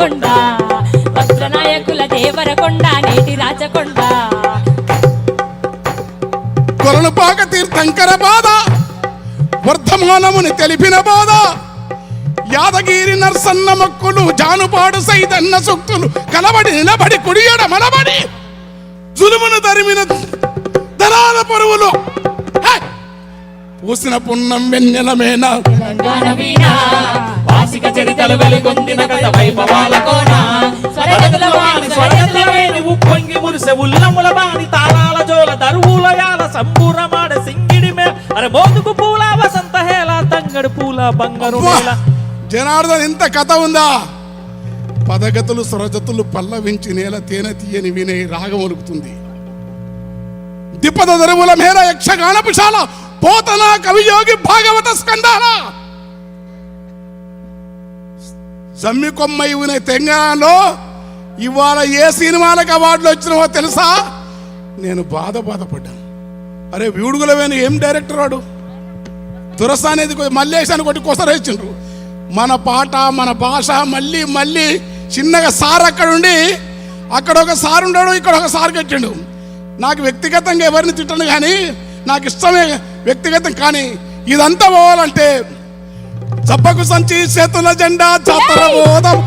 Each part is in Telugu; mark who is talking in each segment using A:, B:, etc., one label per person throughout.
A: రాచకొండ వజ్రనాయకుల దేవరకొండ నేటి రాచకొండ
B: కొలనుపాక తీర్థంకర బాధ వర్ధమానముని తెలిపిన బాధ. యాదగిరి నర్సన్న మొక్కులు జానుపాడు సైదన్న సుక్తులు కలబడి నిలబడి కుడియడ మనబడి జులుమును తరిమిన దరాల పరువులు పూసిన పున్నం వెన్నెలమేన
C: వాసిక చరితలు వెలుగొందిన కథ వైభవాల కోన.
A: స్వరగతుల వాణి,
C: స్వరగతుల వేణి ఉప్పొంగి మురిసె ఉల్లముల బాణి తాళాల జోల దరువుల యాల సంబూరమాడ సింగిడి మే అరే మోదుకు పూల వసంత హేళ తంగడు పూల బంగారు
B: అబ్బా!
C: నేల
B: జనార్దన్ ఇంత కథ ఉందా? పదగతులు స్వరజతులు పల్లవించి నేల తేనె తీయని వినే రాగం ఒలుకుతుంది. దిపద దరువుల మేర యక్షగాన పిశాల పోతన కవియోగి భాగవత స్కందాల జమ్మి కొమ్మ ఇవిన తెలంగాణలో ఇవాళ ఏ సినిమాలకు అవార్డులు వచ్చినావో తెలుసా? నేను బాధ బాధపడ్డాను. అరే వీడుగులవేని ఏం డైరెక్టర్ వాడు? దురస అనేది కొ- మల్లేశాన్ని కొట్టి కొసరేసిండ్రు మన పాట మన భాష మళ్ళీ మళ్ళీ చిన్నగా సార్ అక్కడ ఉండి అక్కడ ఒక సార్ ఉండడు ఇక్కడ ఒక సార్ కట్టిండు. నాకు వ్యక్తిగతంగా ఎవరిని తిట్టను కానీ నాకు ఇష్టమే వ్యక్తిగతం కానీ ఇదంతా పోవాలంటే జబ్బకు సంచి చేతుల జెండా జాతర బోధం.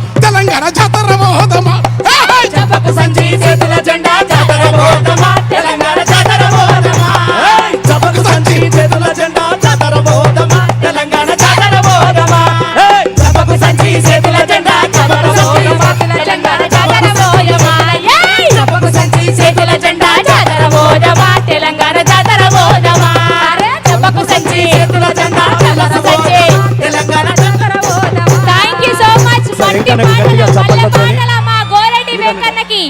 C: గట్టిగా చప్పట్లతోని.
A: మా గోరెడ్డి వెంకన్నకి